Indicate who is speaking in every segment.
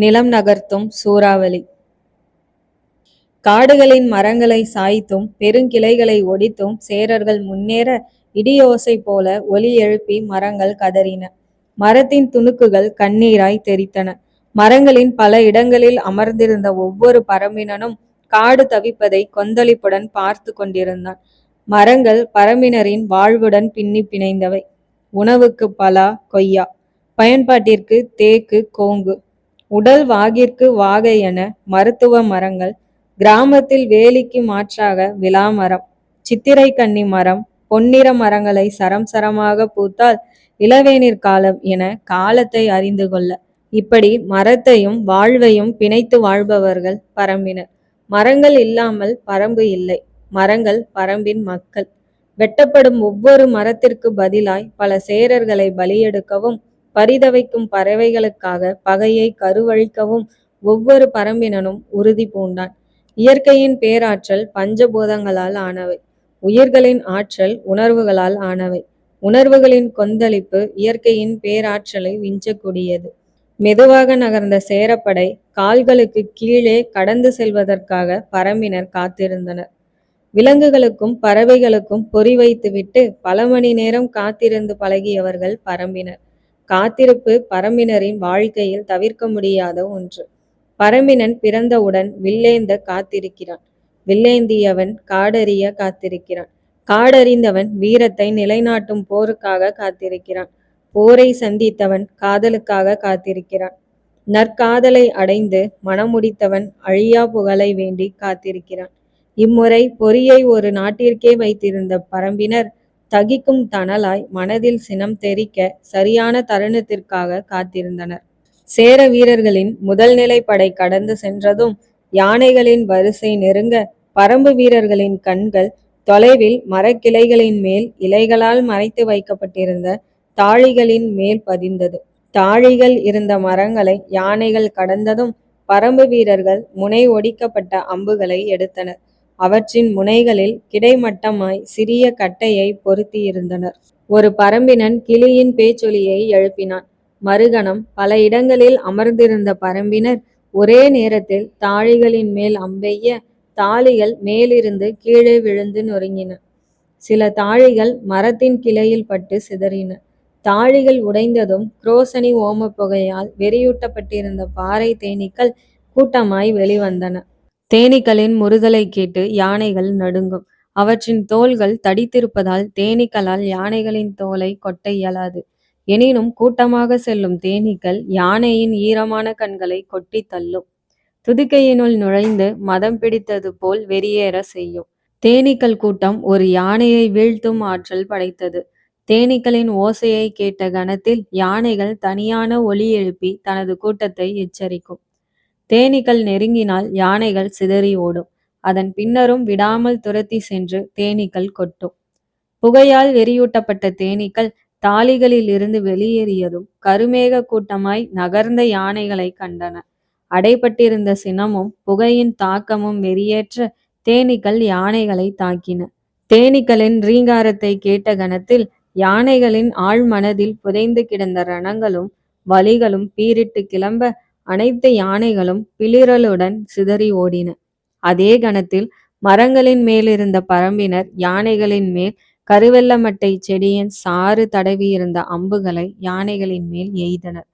Speaker 1: நிலம் நகர்த்தும் சூறாவளி. காடுகளின் மரங்களை சாய்த்தும் பெருங்கிளைகளை ஒடித்தும் சேரர்கள் முன்னேற இடியோசை போல ஒலி எழுப்பி மரங்கள் கதறின. மரத்தின் துணுக்குகள் கண்ணீராய் தெரித்தன. மரங்களின் பல இடங்களில் அமர்ந்திருந்த ஒவ்வொரு பரம்பினனும் காடு தவிப்பதை கொந்தளிப்புடன் பார்த்து கொண்டிருந்தான். மரங்கள் பரம்பினரின் வாழ்வுடன் பின்னி பிணைந்தவை. உணவுக்கு பலா கொய்யா. பயன்பாட்டிற்கு தேக்கு கோங்கு. உடல் வாகிற்கு வாகை என மருத்துவ மரங்கள் கிராமத்தில் வேலிக்கு மாற்றாக விலாமரம் சித்திரை கன்னி மரம் பொன்னிற மரங்களை சரம் சரமாக பூத்தால் இளவேநீர் காலம் என காலத்தை அறிந்து கொள்ள. இப்படி மரத்தையும் வாழ்வையும் பிணைத்து வாழ்பவர்கள் பரம்பினர். மரங்கள் இல்லாமல் பரம்பு இல்லை. மரங்கள் பரம்பின் மக்கள். வெட்டப்படும் ஒவ்வொரு மரத்திற்கு பதிலாய் பல சேரர்களை பலியெடுக்கவும் பரிதவைக்கும் பறவைகளுக்காக பகையை கருவழிக்கவும் ஒவ்வொரு பரம்பினனும் உறுதி பூண்டான். இயற்கையின் பேராற்றல் பஞ்சபூதங்களால் ஆனவை. உயிர்களின் ஆற்றல் உணர்வுகளால் ஆனவை. உணர்வுகளின் கொந்தளிப்பு இயற்கையின் பேராற்றலை விஞ்சக்கூடியது. மெதுவாக நகர்ந்த சேரப்படை கால்களுக்கு கீழே கடந்து செல்வதற்காக பரம்பினர் காத்திருந்தனர். விலங்குகளுக்கும் பறவைகளுக்கும் பொறி வைத்துவிட்டு பல மணி நேரம் காத்திருந்து பழகியவர்கள் பரம்பினர். காத்திருப்பு பரம்பினரின் வாழ்க்கையில் தவிர்க்க முடியாத ஒன்று. பரம்பினன் பிறந்தவுடன் வில்லேந்த காத்திருக்கிறான். வில்லேந்தியவன் காடறிய காத்திருக்கிறான். காடறிந்தவன் வீரத்தை நிலைநாட்டும் போருக்காக காத்திருக்கிறான். போரை சந்தித்தவன் காதலுக்காக காத்திருக்கிறான். நற்காதலை அடைந்து மனமுடித்தவன் அழியா புகழை வேண்டி காத்திருக்கிறான். இம்முறை பொறியை ஒரு நாட்டிற்கே வைத்திருந்த பரம்பினர் தகிக்கும் தணலாய் மனதில் சினம் தெரிக்க சரியான தருணத்திற்காக காத்திருந்தனர். சேர வீரர்களின் முதல் நிலை படை கடந்து சென்றதும் யானைகளின் வரிசை நெருங்க பரம்பு வீரர்களின் கண்கள் தொலைவில் மரக்கிளைகளின் மேல் இலைகளால் மறைத்து வைக்கப்பட்டிருந்த தாழிகளின் மேல் பதிந்தது. தாழிகள் இருந்த மரங்களை யானைகள் கடந்ததும் பரம்பு வீரர்கள் முனை ஒடிக்கப்பட்ட அம்புகளை எடுத்தனர். அவற்றின் முனைகளில் கிடைமட்டமாய் சிறிய கட்டையை பொருத்தியிருந்தனர். ஒரு பரம்பினன் கிளியின் பேச்சொலியை எழுப்பினான். மறுகணம் பல இடங்களில் அமர்ந்திருந்த பரம்பினர் ஒரே நேரத்தில் தாழிகளின் மேல் அம்பெய்ய தாளிகள் மேலிருந்து கீழே விழுந்து நொறுங்கின. சில தாழிகள் மரத்தின் கிளையில் பட்டு சிதறின. தாழிகள் உடைந்ததும் குரோசனி ஓம புகையால் வெறியூட்டப்பட்டிருந்த பாறை தேனீக்கள் கூட்டமாய் வெளிவந்தன. தேனீக்களின் முறுதலை கேட்டு யானைகள் நடுங்கும். அவற்றின் தோள்கள் தடித்திருப்பதால் தேனீக்களால் யானைகளின் தோலை கொட்ட இயலாது. எனினும் கூட்டமாக செல்லும் தேனீக்கள் யானையின் ஈரமான கண்களை கொட்டி தள்ளும். துதிக்கையினுள் நுழைந்து மதம் பிடித்தது போல் வெறியேற செய்யும். தேனீக்கள் கூட்டம் ஒரு யானையை வீழ்த்தும் ஆற்றல் படைத்தது. தேனீக்களின் ஓசையை கேட்ட கணத்தில் யானைகள் தனியான ஒலி எழுப்பி தனது கூட்டத்தை எச்சரிக்கும். தேனீக்கள் நெருங்கினால் யானைகள் சிதறி ஓடும். அதன் பின்னரும் விடாமல் துரத்தி சென்று தேனீக்கள் கொட்டும். புகையால் வெறியூட்டப்பட்ட தேனீக்கள் தாலிகளில் இருந்து வெளியேறியதும் கருமேக கூட்டமாய் நகர்ந்த யானைகளை கண்டன. அடைபட்டிருந்த சினமும் புகையின் தாக்கமும் வெறியேற்ற தேனீக்கள் யானைகளை தாக்கின. தேனீக்களின் ரீங்காரத்தை கேட்ட கணத்தில் யானைகளின் ஆழ்மனதில் புதைந்து கிடந்த ரணங்களும் வலிகளும் பீரிட்டு கிளம்ப அனைத்து யானைகளும் பிளிரலுடன் சிதறி ஓடின. அதே கணத்தில் மரங்களின் மேலிருந்த பரம்பினர் யானைகளின் மேல் கருவெல்லமட்டை செடியின் சாறு தடவியிருந்த அம்புகளை யானைகளின் மேல் எய்தனர்.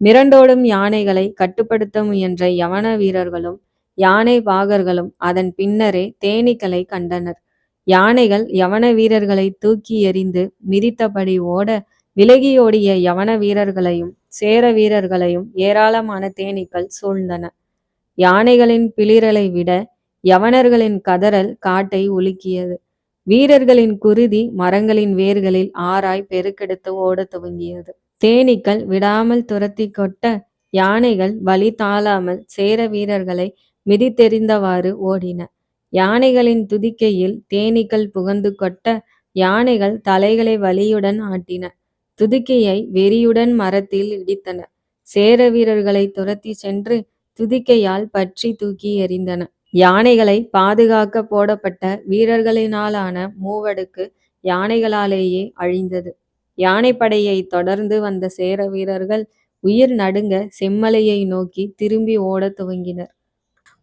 Speaker 1: மிரண்டோடும் யானைகளை கட்டுப்படுத்த முயன்ற யவன வீரர்களும் யானை பாகர்களும் அதன் பின்னரே தேனீக்களை கண்டனர். யானைகள் யவன வீரர்களை தூக்கி எறிந்து மிதித்தபடி ஓட விலகியோடிய யவன வீரர்களையும் சேர வீரர்களையும் ஏராளமான தேனீக்கள் சூழ்ந்தன. யானைகளின் பிளிரலை விட யவனர்களின் கதறல் காட்டை உலுக்கியது. வீரர்களின் குருதி மரங்களின் வேர்களில் ஆராய் பெருக்கெடுத்து ஓடத் துவங்கியது. தேனீக்கள் விடாமல் துரத்தி கொட்ட யானைகள் வழி தாழாமல் சேர வீரர்களை மிதித்தெறிந்தவாறு ஓடின. யானைகளின் துதிக்கையில் தேனீக்கள் புகந்து கொட்ட யானைகள் தலைகளை வலியுடன் ஆட்டின. துதிக்கையை வெறியுடன் மரத்தில் இடித்தன. சேர வீரர்களை துரத்தி சென்று துதிக்கையால் பற்றி தூக்கி எறிந்தன. யானைகளை பாதுகாக்க போடப்பட்ட வீரர்களினாலான மூவடுக்கு யானைகளாலேயே அழிந்தது. யானைப்படையை தொடர்ந்து வந்த சேர வீரர்கள் உயிர் நடுங்க செம்மலையை நோக்கி திரும்பி ஓடத் துவங்கினர்.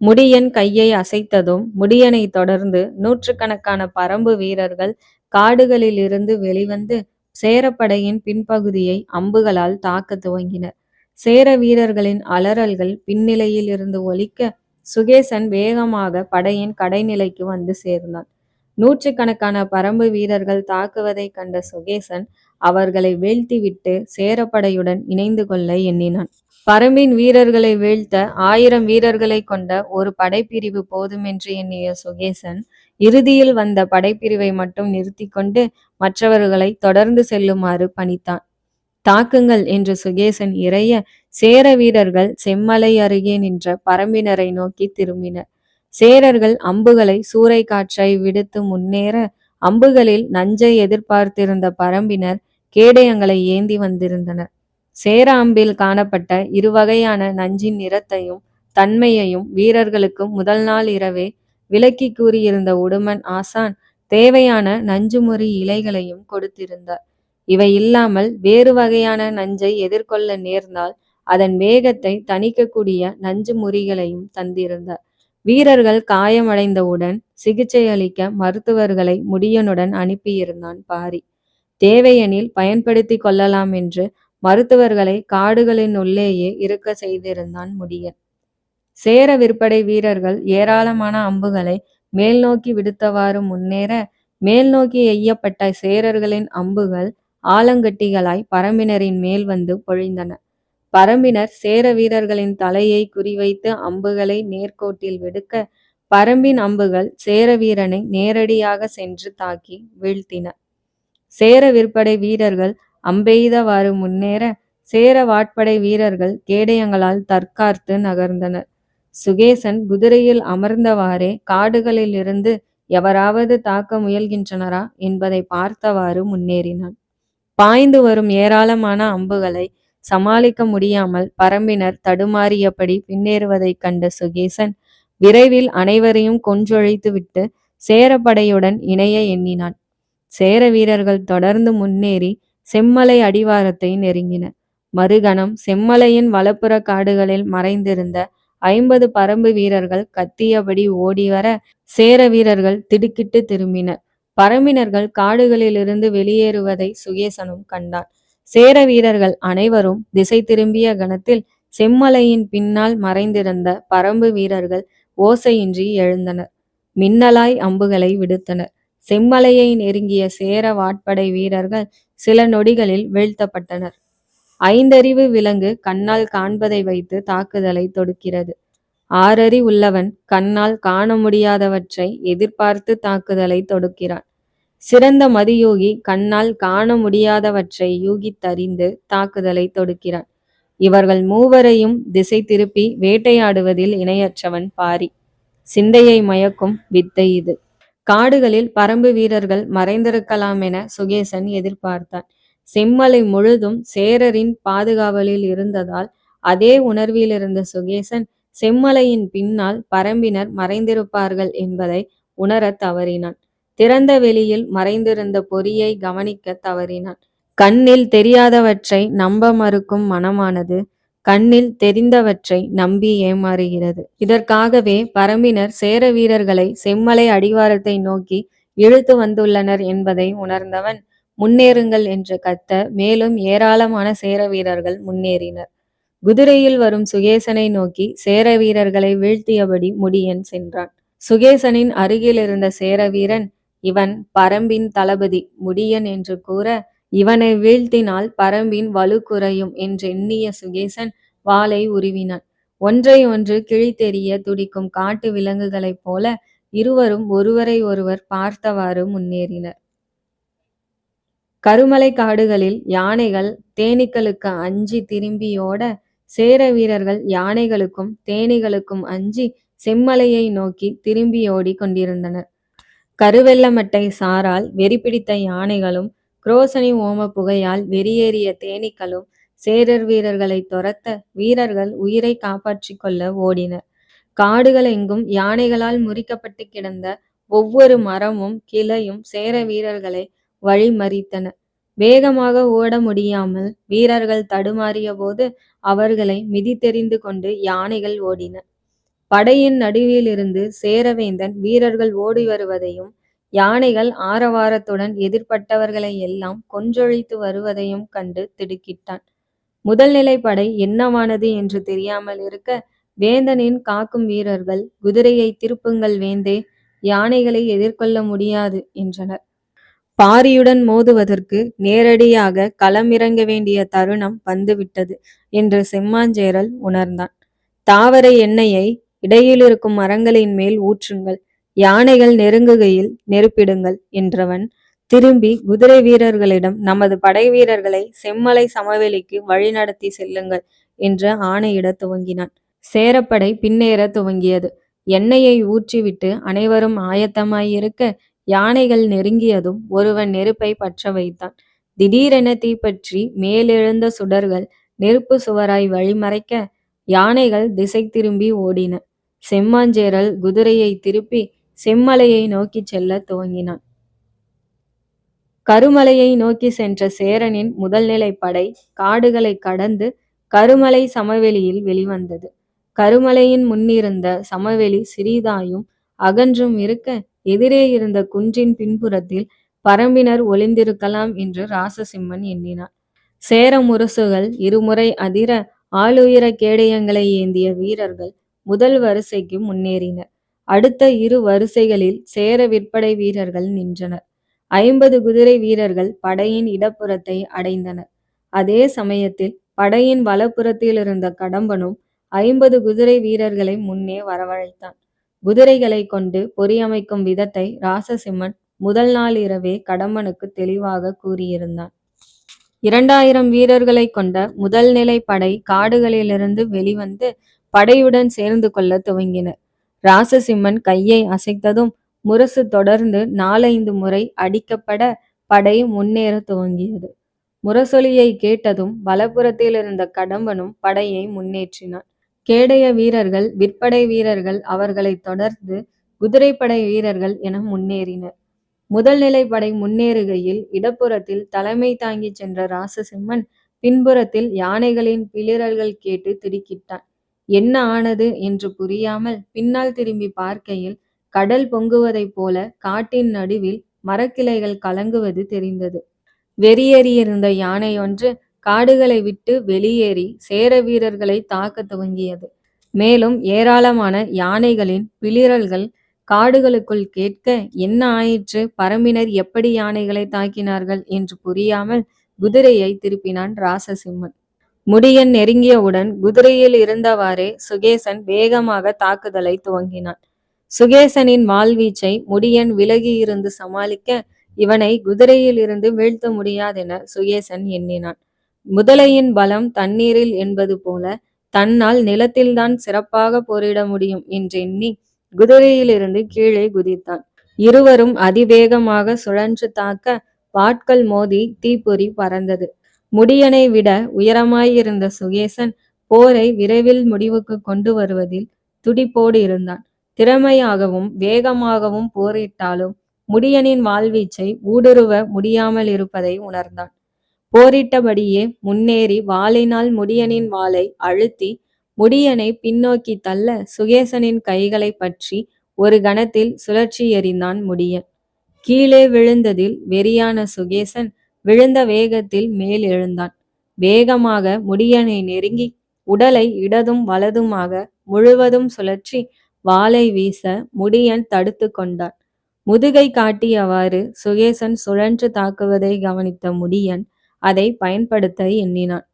Speaker 1: முடியன் கையை அசைத்ததும் முடியனை தொடர்ந்து நூற்றுக்கணக்கான பரம்பு வீரர்கள் காடுகளிலிருந்து வெளிவந்து சேரப்படையின் பின்பகுதியை அம்புகளால் தாக்க துவங்கினர். சேர வீரர்களின் அலறல்கள் பின்னிலையில் இருந்து ஒலிக்க சுகேசன் வேகமாக படையின் கடைநிலைக்கு வந்து சேர்ந்தான். நூற்றுக்கணக்கான பரம்பு வீரர்கள் தாக்குவதைக் கண்ட சுகேசன் அவர்களை வீழ்த்திவிட்டு சேரப்படையுடன் இணைந்து கொள்ள எண்ணினான். பரம்பின் வீரர்களை வீழ்த்த ஆயிரம் வீரர்களை கொண்ட ஒரு படைப்பிரிவு போதுமென்று எண்ணிய சுகேசன் இறுதியில் வந்த படைப்பிரிவை மட்டும் நிறுத்தி கொண்டு மற்றவர்களை தொடர்ந்து செல்லுமாறு பணித்தான். தாக்குங்கள் என்று சுகேசன் இறைய சேர வீரர்கள் செம்மலை அருகே நின்ற பரம்பினரை நோக்கி திரும்பினர். சேரர்கள் அம்புகளை சூறை காற்றை விடுத்து முன்னேற அம்புகளில் நஞ்சை எதிர்பார்த்திருந்த பரம்பினர் கேடயங்களை ஏந்தி வந்திருந்தனர். சேர அம்பில் காணப்பட்ட இருவகையான நஞ்சின் நிறத்தையும் தன்மையையும் வீரர்களுக்கு முதல் நாள் இரவே விளக்கி கூறியிருந்த உடுமன் ஆசான் தேவையான நஞ்சுமுறி இலைகளையும் கொடுத்திருந்தார். இவை இல்லாமல் வேறு வகையான நஞ்சை எதிர்கொள்ள நேர்ந்தால் அதன் வேகத்தை தணிக்கக்கூடிய நஞ்சு முறிகளையும் தந்திருந்தார். வீரர்கள் காயமடைந்தவுடன் சிகிச்சை அளிக்க மருத்துவர்களை முடியனுடன் அனுப்பியிருந்தான் பாரி. தேவையெனில் பயன்படுத்தி கொள்ளலாம் என்று மருத்துவர்களை காடுகளின் உள்ளேயே இருக்க செய்திருந்தான் முடியன். சேர விற்படை வீரர்கள் ஏராளமான அம்புகளை மேல் நோக்கி விடுத்தவாறு முன்னேற மேல் நோக்கி எய்யப்பட்ட சேரர்களின் அம்புகள் ஆலங்கட்டிகளாய் பரம்பினரின் மேல் வந்து பொழிந்தன. பரம்பினர் சேர வீரர்களின் தலையை குறிவைத்து அம்புகளை நேர்கோட்டில் விடுக்க பரம்பின் அம்புகள் சேர வீரனை நேரடியாக சென்று தாக்கி வீழ்த்தின. சேர விற்படை வீரர்கள் அம்பெய்தவாறு முன்னேற சேர வாட்படை வீரர்கள் கேடயங்களால் தற்காத்து நகர்ந்தனர். சுகேசன் குதிரையில் அமர்ந்தவாறே காடுகளிலிருந்து எவராவது தாக்க முயல்கின்றனரா என்பதை பார்த்தவாறு முன்னேறினான். பாய்ந்து வரும் ஏராளமான அம்புகளை சமாளிக்க முடியாமல் பரம்பினர் தடுமாறியபடி பின்னேறுவதைக் கண்ட சுகேசன் விரைவில் அனைவரையும் கொன்றொழித்துவிட்டு சேரப்படையுடன் இணைய எண்ணினான். சேர வீரர்கள் தொடர்ந்து முன்னேறி செம்மலை அடிவாரத்தை நெருங்கினர் மறுகணம் செம்மலையின் வலப்புற காடுகளில் மறைந்திருந்த ஐம்பது பரம்பு வீரர்கள் கத்தியபடி ஓடிவர சேர வீரர்கள் திடுக்கிட்டு திரும்பினர். பரம்பினர்கள் காடுகளிலிருந்து வெளியேறுவதை சுகேசனும் கண்டான். சேர வீரர்கள் அனைவரும் திசை திரும்பிய கணத்தில் செம்மலையின் பின்னால் மறைந்திருந்த பரம்பு வீரர்கள் ஓசையின்றி எழுந்தனர். மின்னலாய் அம்புகளை விடுத்தனர். செம்மலையை நெருங்கிய சேர வாட்படை வீரர்கள் சில நொடிகளில் வீழ்த்தப்பட்டனர். ஐந்தறிவு விலங்கு கண்ணால் காண்பதை வைத்து தாக்குதலை தொடுக்கிறது. ஆறறி உள்ளவன் கண்ணால் காண முடியாதவற்றை எதிர்பார்த்து தாக்குதலை தொடுக்கிறான். சிறந்த மதியோகி கண்ணால் காண முடியாதவற்றை யூகித்தறிந்து தாக்குதலை தொடுக்கிறான். இவர்கள் மூவரையும் திசை திருப்பி வேட்டையாடுவதில் இணையற்றவன் பாரி. சிந்தையை மயக்கும் வித்தை இது. காடுகளில் பரம்பு வீரர்கள் மறைந்திருக்கலாம் என சுகேசன் எதிர்பார்த்தான். செம்மலை முழுதும் சேரரின் பாதுகாவலில் இருந்ததால் அதே உணர்வில் இருந்த சுகேசன் செம்மலையின் பின்னால் பரம்பினர் மறைந்திருப்பார்கள் என்பதை உணரத் தவறினான். திறந்த வெளியில் மறைந்திருந்த பொறியை கவனிக்க தவறினான். கண்ணில் தெரியாதவற்றை நம்ப மறுக்கும் மனமானது கண்ணில் தெரிந்தவற்றை நம்பி ஏமாறுகிறது. இதற்காகவே பரம்பினர் சேர வீரர்களை செம்மலை அடிவாரத்தை நோக்கி இழுத்து வந்துள்ளனர் என்பதை உணர்ந்தவன் முன்னேறுங்கள் என்று கத்த மேலும் ஏராளமான சேர வீரர்கள் முன்னேறினர். குதிரையில் வரும் சுகேசனை நோக்கி சேர வீரர்களை வீழ்த்தியபடி முடியன் சென்றான். சுகேசனின் அருகில் இருந்த சேர வீரன் இவன் பரம்பின் தளபதி முடியன் என்று கூற இவனை வீழ்த்தினால் பரம்பின் வலு குறையும் என்றெண்ணிய சுகேசன் வாளை உருவினான். ஒன்றை ஒன்று கிழித்தெறிய துடிக்கும் காட்டு விலங்குகளைப் போல இருவரும் ஒருவரை ஒருவர் பார்த்தவாறு முன்னேறினர். கருமலை காடுகளில் யானைகள் தேனீக்களுக்கு அஞ்சி திரும்பியோட சேர வீரர்கள் யானைகளுக்கும் தேனீகளுக்கும் அஞ்சி செம்மலையை நோக்கி திரும்பியோடி கொண்டிருந்தனர். கருவெள்ளமட்டை சாரால் வெறி பிடித்த யானைகளும் குரோசனி ஓம புகையால் வெறியேறிய தேனீக்களும் சேரர் வீரர்களை துரத்த வீரர்கள் உயிரை காப்பாற்றிக் கொள்ள ஓடினர். காடுகள் எங்கும் யானைகளால் முறிக்கப்பட்டு கிடந்த ஒவ்வொரு மரமும் கிளையும் சேர வீரர்களை வழிமறித்தன. வேகமாக ஓட முடியாமல் வீரர்கள் தடுமாறிய போது அவர்களை மிதித்தெறிந்து கொண்டு யானைகள் ஓடின. படையின் நடுவிலிருந்து சேரவேந்தன் வீரர்கள் ஓடி வருவதையும் யானைகள் ஆரவாரத்துடன் எதிர்பட்டவர்களை எல்லாம் கொன்றொழித்து வருவதையும் கண்டு திடுக்கிட்டான். முதல்நிலை படை என்னவானது என்று தெரியாமல் இருக்க வேந்தனின் காக்கும் வீரர்கள் குதிரையை திருப்புங்கள் வேந்தே யானைகளை எதிர்கொள்ள முடியாது என்றனர். பாரியுடன் மோதுவதற்கு நேரடியாக களமிறங்க வேண்டிய தருணம் வந்துவிட்டது என்று செம்மாஞ்சேரல் உணர்ந்தான். தாவர எண்ணெயை இடையில் இருக்கும் மரங்களின் மேல் ஊற்றுங்கள் யானைகள் நெருங்குகையில் நெருப்பிடுங்கள் என்றவன் திரும்பி குதிரை வீரர்களிடம் நமது படை வீரர்களை செம்மலை சமவெளிக்கு வழிநடத்தி செல்லுங்கள் என்று ஆணையிட துவங்கினான். சேரப்படை பின்னேற துவங்கியது. எண்ணெயை ஊற்றிவிட்டு அனைவரும் ஆயத்தமாயிருக்க யானைகள் நெருங்கியதும் ஒருவன் நெருப்பை பற்ற வைத்தான். திடீரென தீப்பற்றி மேலெழுந்த சுடர்கள் நெருப்பு சுவராய் வழிமறைக்க யானைகள் திசை திரும்பி ஓடின. செம்மாஞ்சேரல் குதிரையை திருப்பி செம்மலையை நோக்கிச் செல்ல துவங்கினான். கருமலையை நோக்கி சென்ற சேரனின் முதல்நிலை படை காடுகளை கடந்து கருமலை சமவெளியில் வெளிவந்தது. கருமலையின் முன்னிருந்த சமவெளி சிறிதாயும் அகன்றும் இருக்க எதிரே இருந்த குன்றின் பின்புறத்தில் பரம்பினர் ஒளிந்திருக்கலாம் என்று ராசசிம்மன் எண்ணினான். சேர முரசுகள் இருமுறை அதிர ஆளுயர கேடயங்களை ஏந்திய வீரர்கள் முதல் வரிசைக்கு முன்னேறினர். அடுத்த இரு வரிசைகளில் சேர விற்படை வீரர்கள் நின்றனர். ஐம்பது குதிரை வீரர்கள் படையின் இடப்புறத்தை அடைந்தனர். அதே சமயத்தில் படையின் வலப்புறத்தில் இருந்த கடம்பனும் ஐம்பது குதிரை வீரர்களை முன்னே வரவழைத்தான். குதிரைகளை கொண்டு பொறியமைக்கும் விதத்தை ராசசிம்மன் முதல் நாள் இரவே கடம்பனுக்கு தெளிவாக கூறியிருந்தான். இரண்டாயிரம் வீரர்களை கொண்ட முதல் நிலை படை காடுகளிலிருந்து வெளிவந்து படையுடன் சேர்ந்து கொள்ள துவங்கினர். ராசசிம்மன் கையை அசைத்ததும் முரசு தொடர்ந்து நாலைந்து முறை அடிக்கப்பட படை முன்னேற துவங்கியது. முரசொலியை கேட்டதும் வலப்புறத்தில் இருந்த கடம்பனும் படையை முன்னேற்றினான். கேடய வீரர்கள் விற்படை வீரர்கள் அவர்களை தொடர்ந்து குதிரைப்படை வீரர்கள் என முன்னேறினர். முதல் நிலைப்படை முன்னேறுகையில் இடப்புறத்தில் தலைமை தாங்கிச் சென்ற ராசசிம்மன் பின்புறத்தில் யானைகளின் பிளிரல்கள் கேட்டு திடுக்கிட்டான். என்ன ஆனது என்று புரியாமல் பின்னால் திரும்பி பார்க்கையில் கடல் பொங்குவதைப் போல காட்டின் நடுவில் மரக்கிளைகள் கலங்குவது தெரிந்தது. வெறியேறியிருந்த யானை ஒன்று காடுகளை விட்டு வெளியேறி சேர வீரர்களை தாக்க துவங்கியது. மேலும் ஏராளமான யானைகளின் பிளிரல்கள் காடுகளுக்குள் கேட்க என்ன ஆயிற்று? பரம்பினர் எப்படி யானைகளை தாக்கினார்கள் என்று புரியாமல் குதிரையை திருப்பினான் ராசசிம்மன். முடியன் நெருங்கியவுடன் குதிரையில் இருந்தவாறே சுகேசன் வேகமாக தாக்குதலை துவங்கினான். சுகேசனின் வாழ்வீச்சை முடியன் விலகி இருந்து சமாளிக்க இவனை குதிரையில் இருந்து வீழ்த்த முடியாதென சுகேசன் எண்ணினான். முதலையின் பலம் தண்ணீரில் என்பது போல தன்னால் நிலத்தில்தான் சிறப்பாக போரிட முடியும் என்றெண்ணி குதிரையிலிருந்து கீழே குதித்தான். இருவரும் அதிவேகமாக சுழன்று தாக்க பாட்கள் மோதி தீப்பொறி பறந்தது. முடியனை விட உயரமாயிருந்த சுகேசன் போரை விரைவில் முடிவுக்கு கொண்டு வருவதில் துடிப்போடு இருந்தான். திறமையாகவும் வேகமாகவும் போரிட்டாலும் முடியனின் வாழ்வீச்சை ஊடுருவ முடியாமல் இருப்பதை உணர்ந்தான். போரிட்டபடியே முன்னேறி வாளினால் முடியனின் வாளை அழுத்தி முடியனை பின்னோக்கி தள்ள சுகேசனின் கைகளை பற்றி ஒரு கணத்தில் சுழற்சி எறிந்தான் முடியன். கீழே விழுந்ததில் வெறியான சுகேசன் விழுந்த வேகத்தில் மேல் எழுந்தான். வேகமாக முடியனை நெருங்கி உடலை இடதும் வலதுமாக முழுவதும் சுழற்றி வாளை வீச முடியன் தடுத்து கொண்டான். முதுகை காட்டியவாறு சுகேசன் சுழன்று தாக்குவதை கவனித்த முடியன் அதை பயன்படுத்த எண்ணினான்.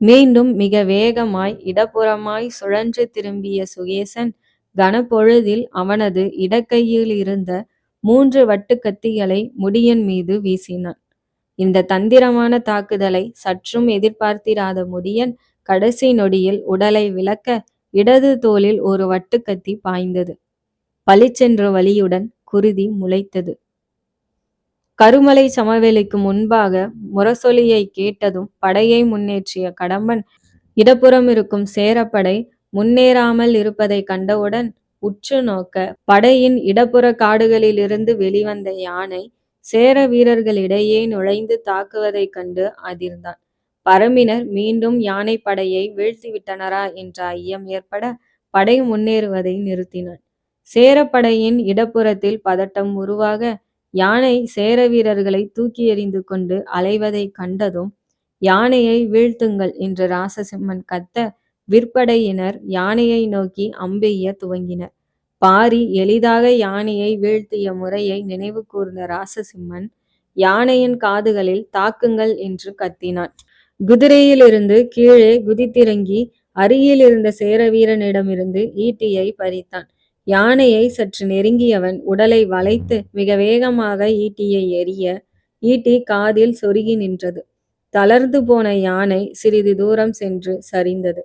Speaker 1: மீண்டும் மிக வேகமாய் இடப்புறமாய் சுழன்று திரும்பிய சுகேசன் கனப்பொழுதில் அவனது இடக்கையில் இருந்த மூன்று வட்டு கத்திகளை முடியன் மீது வீசினான். இந்த தந்திரமான தாக்குதலை சற்றும் எதிர்பார்த்திராத முடியன் கடைசி நொடியில் உடலை விளக்க இடது தோளில் ஒரு வட்டுக்கத்தி பாய்ந்தது. பளிச்சென்ற வழியுடன் குருதி முளைத்தது. கருமலை சமவெளிக்கு முன்பாக முரசொலியை கேட்டதும் படையை முன்னேற்றிய கடம்பன் இடப்புறம் இருக்கும் சேரப்படை முன்னேறாமல் இருப்பதை கண்டவுடன் உற்று நோக்க படையின் இடப்புற காடுகளிலிருந்து வெளிவந்த யானை சேர வீரர்களிடையே நுழைந்து தாக்குவதைக் கண்டு அதிர்ந்தான். பரம்பினர் மீண்டும் யானைப்படையை வீழ்த்திவிட்டனரா என்ற ஐயம் ஏற்பட படை முன்னேறுவதை நிறுத்தினான். சேரப்படையின் இடப்புறத்தில் பதட்டம் உருவாக யானை சேர வீரர்களை தூக்கி எறிந்து கொண்டு அலைவதைக் கண்டதும் யானையை வீழ்த்துங்கள் என்று ராசசிம்மன் கத்த விற்படையினர் யானையை நோக்கி அம்பெய்ய துவங்கினர். பாரி எளிதாக யானையை வீழ்த்திய முறையை நினைவு கூர்ந்த ராசசிம்மன் யானையின் காதுகளில் தாக்குங்கள் என்று கத்தினான். குதிரையிலிருந்து கீழே குதித்திறங்கி அருகில் இருந்த சேர வீரனிடமிருந்து ஈட்டியை பறித்தான். யானையை சற்று நெருங்கியவன் உடலை வளைத்து மிக வேகமாக ஈட்டியை எறிய ஈட்டி காதில் சொருகி நின்றது. தளர்ந்து போன யானை சிறிது தூரம் சென்று சரிந்தது.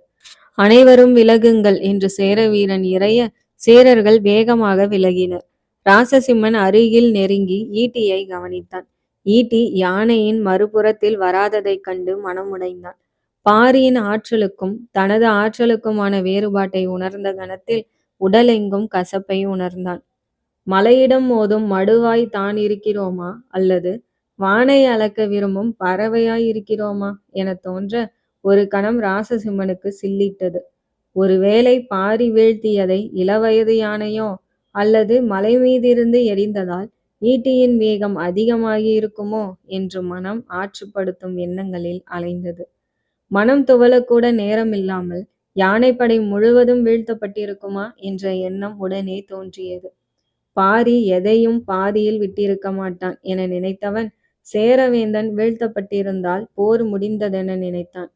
Speaker 1: அனைவரும் விலகுங்கள் என்று சேர வீரன் இறைய சேரர்கள் வேகமாக விலகினர். ராசசிம்மன் அருகில் நெருங்கி ஈட்டியை கவனித்தான். ஈட்டி யானையின் மறுபுறத்தில் வராததைக் கண்டு மனமுடைந்தான். பாரியின் ஆற்றலுக்கும் தனது ஆற்றலுக்குமான வேறுபாட்டை உணர்ந்த கணத்தில் உடலெங்கும் கசப்பை உணர்ந்தான். மலையிடம் மோதும் மடுவாய் தான் இருக்கிறோமா? அல்லது வானை அளக்க விரும்பும் பறவையாய் இருக்கிறோமா? என தோன்ற ஒரு கணம் ராசசிம்மனுக்கு சில்லிட்டது. ஒருவேளை பாரி வீழ்த்தியதை இளவயது யானையோ அல்லது மலை மீதிருந்து எரிந்ததால் ஈட்டியின் வேகம் அதிகமாகி இருக்குமோ? என்று மனம் ஆற்றுப்படுத்தும் எண்ணங்களில் அலைந்தது. மனம் துவளக்கூட நேரமில்லாமல் யானைப்படை முழுவதும் வீழ்த்தப்பட்டிருக்குமா என்ற எண்ணம் உடனே தோன்றியது. பாரி எதையும் பாதியில் விட்டிருக்க மாட்டான் என நினைத்தவன் சேரவேந்தன் வீழ்த்தப்பட்டிருந்தால் போர் முடிந்ததென நினைத்தான்.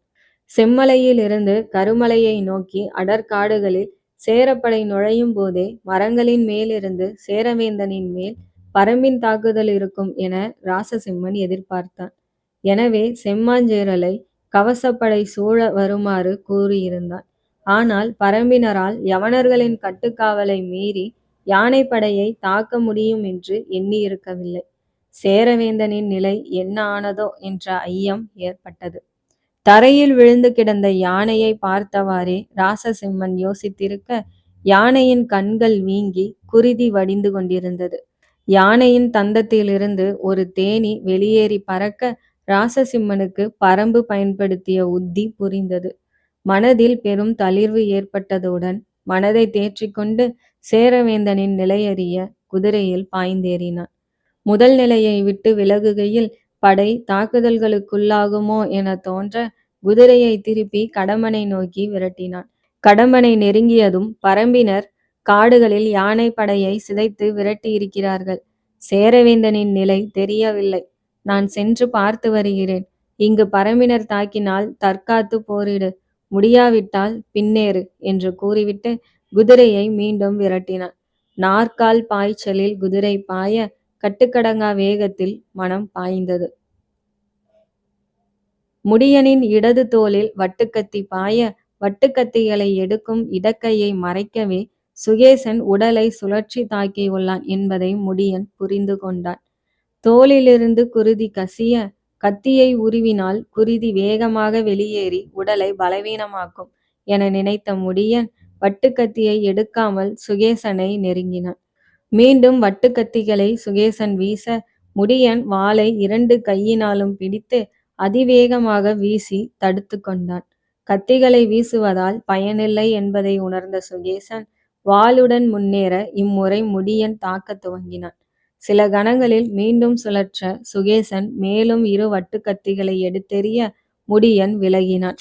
Speaker 1: செம்மலையிலிருந்து கருமலையை நோக்கி அடற்காடுகளில் சேரப்படை நுழையும் போதே மரங்களின் மேலிருந்து சேரவேந்தனின் மேல் பரம்பின் தாக்குதல் இருக்கும் என ராசசிம்மன் எதிர்பார்த்தான். எனவே செம்மாஞ்சேரலை கவசப்படை சூழ வருமாறு கூறியிருந்தான். ஆனால் பரம்பினரால் யவனர்களின் கட்டுக்காவலை மீறி யானைப்படையை தாக்க முடியும் என்று எண்ணியிருக்கவில்லை. சேரவேந்தனின் நிலை என்ன ஆனதோ என்ற ஐயம் ஏற்பட்டது. தரையில் விழுந்து கிடந்த யானையை பார்த்தவாறே ராசசிம்மன் யோசித்திருக்க யானையின் கண்கள் வீங்கி குருதி வடிந்து கொண்டிருந்தது. யானையின் தந்தத்திலிருந்து ஒரு தேனி வெளியேறி பறக்க ராசசிம்மனுக்கு பரம்பு பயன்படுத்திய உத்தி புரிந்தது. மனதில் பெரும் தளிர்வு ஏற்பட்டதுடன் மனதை தேற்றிக்கொண்டு சேரவேந்தனின் நிலையறிய குதிரையில் பாய்ந்தேறினான். முதல் நிலையை விட்டு விலகுகையில் படை தாக்குதல்களுக்குள்ளாகுமோ என தோன்ற குதிரையை திருப்பி கடம்பனை நோக்கி விரட்டினான். கடம்பனை நெருங்கியதும் பரம்பினர் காடுகளில் யானை படையை சிதைத்து விரட்டி இருக்கிறார்கள் சேரவேந்தனின் நிலை தெரியவில்லை. நான் சென்று பார்த்து வருகிறேன். இங்கு பரம்பினர் தாக்கினால் தற்காத்து போரிடு. முடியாவிட்டால் பின்னேறு என்று கூறிவிட்டு குதிரையை மீண்டும் விரட்டினான். நாற்கால் பாய்ச்சலில் குதிரை பாய கட்டுக்கடங்கா வேகத்தில் மனம் பாய்ந்தது. முடியனின் இடது தோளில் வட்டுக்கத்தி பாய வட்டுக்கத்திகளை எடுக்கும் இடக்கையை மறைக்கவே சுகேசன் உடலை சுழற்சி தாக்கியுள்ளான் என்பதை முடியன் புரிந்து கொண்டான். தோளிலிருந்து குருதி கசிய கத்தியை உருவினால் குருதி வேகமாக வெளியேறி உடலை பலவீனமாக்கும் என நினைத்த முடியன் வட்டுக்கத்தியை எடுக்காமல் சுகேசனை நெருங்கினான். மீண்டும் வட்டுக்கத்திகளை சுகேசன் வீச முடியன் வாளை இரண்டு கையினாலும் பிடித்து அதிவேகமாக வீசி தடுத்து கொண்டான். கத்திகளை வீசுவதால் பயனில்லை என்பதை உணர்ந்த சுகேசன் வாளுடன் முன்னேற இம்முறை முடியன் தாக்க துவங்கினான். சில கணங்களில் மீண்டும் சுழற்ற சுகேசன் மேலும் இரு வட்டுக்கத்திகளை எடுத்தெறிய முடியன் விலகினான்.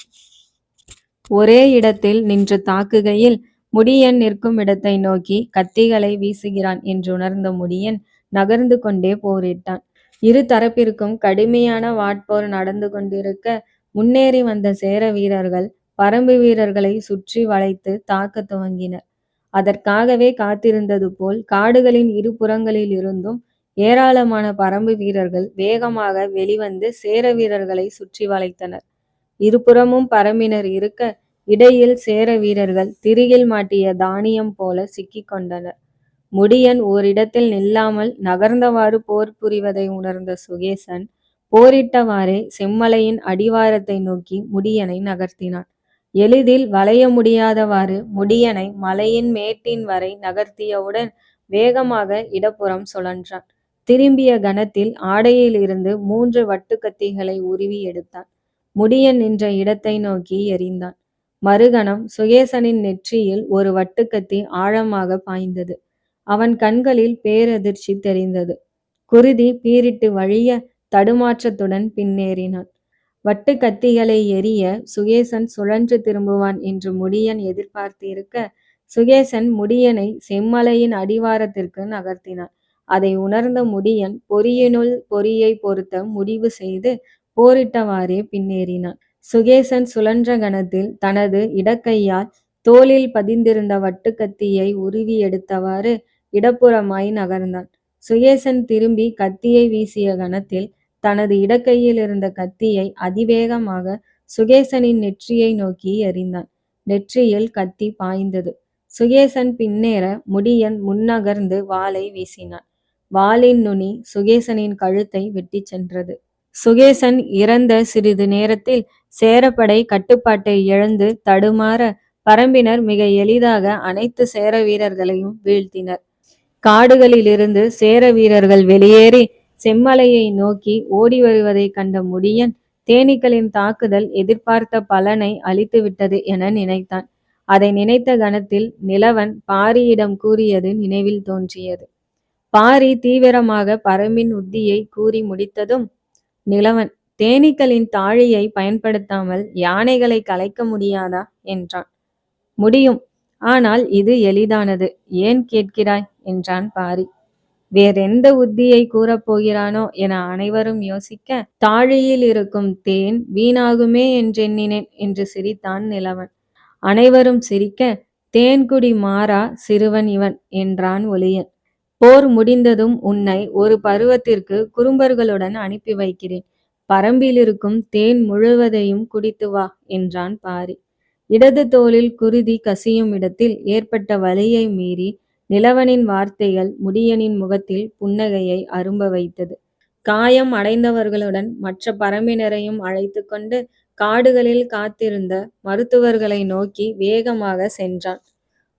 Speaker 1: ஒரே இடத்தில் நின்று தாக்குகையில் முடியன் நிற்கும் இடத்தை நோக்கி கத்திகளை வீசுகிறான் என்று உணர்ந்த முடியன் நகர்ந்து கொண்டே போரிட்டான். இரு தரப்பிற்கும் கடுமையான வாட்போர் நடந்து கொண்டிருக்க முன்னேறி வந்த சேர வீரர்கள் பரம்பு வீரர்களை சுற்றி வளைத்து தாக்க துவங்கினர். அதற்காகவே காத்திருந்தது போல் காடுகளின் இரு புறங்களில் இருந்தும் ஏராளமான பரம்பு வீரர்கள் வேகமாக வெளிவந்து சேர வீரர்களை சுற்றி வளைத்தனர். இருபுறமும் பரம்பினர் இருக்க இடையில் சேர வீரர்கள் திரியில் மாட்டிய தானியம் போல சிக்கிக் கொண்டனர். முடியன் ஓரிடத்தில் நில்லாமல் நகர்ந்தவாறு போர் புரிவதை உணர்ந்த சுகேசன் போரிட்டவாறே செம்மலையின் அடிவாரத்தை நோக்கி முடியனை நகர்த்தினான். எளிதில் வளைய முடியாதவாறு முடியனை மலையின் மேட்டின் வரை நகர்த்தியவுடன் வேகமாக இடப்புறம் சுழன்றான். திரும்பிய கணத்தில் ஆடையிலிருந்து மூன்று வட்டுக்கத்திகளை உருவி எடுத்தான். முடியன் நின்ற இடத்தை நோக்கி எறிந்தான். மறுகணம் சுகேசனின் நெற்றியில் ஒரு வட்டுக்கத்தி ஆழமாக பாய்ந்தது. அவன் கண்களில் பேரதிர்ச்சி தெரிந்தது. குருதி பீரிட்டு வழிய தடுமாற்றத்துடன் பின்னேறினான். வட்டு கத்திகளை எரிய சுகேசன் சுழன்று திரும்புவான் என்று முடியன் எதிர்பார்த்திருக்க சுகேசன் முடியனை செம்மலையின் அடிவாரத்திற்கு நகர்த்தினான். அதை உணர்ந்த முடியன் பொறியினுள் பொறியை பொருத்த முடிவு செய்து போரிட்டவாறே பின்னேறினான். சுகேசன் சுழன்ற கணத்தில் தனது இடக்கையால் தோளில் பதிந்திருந்த வட்டுக்கத்தியை உருவி எடுத்தவாறு இடப்புறமாய் நகர்ந்தான். சுகேசன் திரும்பி கத்தியை வீசிய கணத்தில் தனது இடக்கையில் இருந்த கத்தியை அதிவேகமாக சுகேசனின் நெற்றியை நோக்கி எறிந்தான். நெற்றியில் கத்தி பாய்ந்தது. சுகேசன் பின்னேற முடியன் முன்னகர்ந்து வாளை வீசினான். வாளின் நுனி சுகேசனின் கழுத்தை வெட்டிச் சென்றது. சுகேசன் இறந்த சிறிது நேரத்தில் சேரப்படை கட்டுப்பாட்டை இழந்து தடுமாற பரம்பினர் மிக எளிதாக அனைத்து சேர வீரர்களையும் வீழ்த்தினர். காடுகளிலிருந்து சேர வீரர்கள் வெளியேறி செம்மலையை நோக்கி ஓடி வருவதை கண்ட முடியன் தேனீக்களின் தாக்குதல் எதிர்பார்த்த பலனை அளித்துவிட்டது என நினைத்தான். அதை நினைத்த கணத்தில் நிலவன் பாரியிடம் கூறியது நினைவில் தோன்றியது. பாரி தீவிரமாக பரம்பின் உத்தியை கூறி முடித்ததும் நிலவன் தேனீக்களின் தாழியை பயன்படுத்தாமல் யானைகளை கலைக்க முடியாதா? என்றான். முடியும். ஆனால் இது எளிதானது. ஏன் கேட்கிறாய்? என்றான் பாரி. வேறெந்த உத்தியை கூறப்போகிறானோ என அனைவரும் யோசிக்க தாழியில் இருக்கும் தேன் வீணாகுமே என்றெண்ணினேன் என்று சிரித்தான் நிலவன். அனைவரும் சிரிக்க தேன்குடி மாறா சிறுவன் இவன் என்றான் ஒளியன். போர் முடிந்ததும் உன்னை ஒரு பருவத்திற்கு குறும்பர்களுடன் அனுப்பி வைக்கிறேன். பரம்பில் இருக்கும் தேன் முழுவதையும் குடித்து வா என்றான் பாரி. இடது தோளில் குருதி கசியும் இடத்தில் ஏற்பட்ட வலியை மீறி நிலவனின் வார்த்தைகள் முடியனின் முகத்தில் புன்னகையை அரும்ப வைத்தது. காயம் அடைந்தவர்களுடன் மற்ற பரம்பினரையும் அழைத்து கொண்டு காடுகளில் காத்திருந்த மருத்துவர்களை நோக்கி வேகமாக சென்றான்.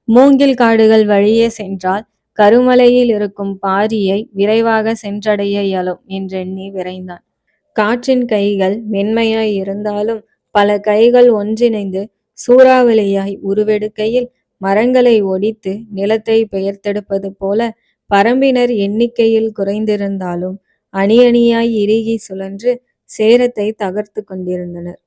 Speaker 1: மூங்கில் காடுகள் வழியே சென்றால் கருமலையில் இருக்கும் பாரியை விரைவாக சென்றடைய இயலும் என்றெண்ணி விரைந்தான். காற்றின் கைகள் மென்மையாய் இருந்தாலும் பல கைகள் ஒன்றிணைந்து சூறாவளியாய் உருவெடுக்கையில் மரங்களை ஒடித்து நிலத்தை பெயர்த்தெடுப்பது போல பரம்பினர் எண்ணிக்கையில் குறைந்திருந்தாலும் அணி அணியாய் இறுகி சுழன்று சேரத்தை தகர்த்து கொண்டிருந்தனர்.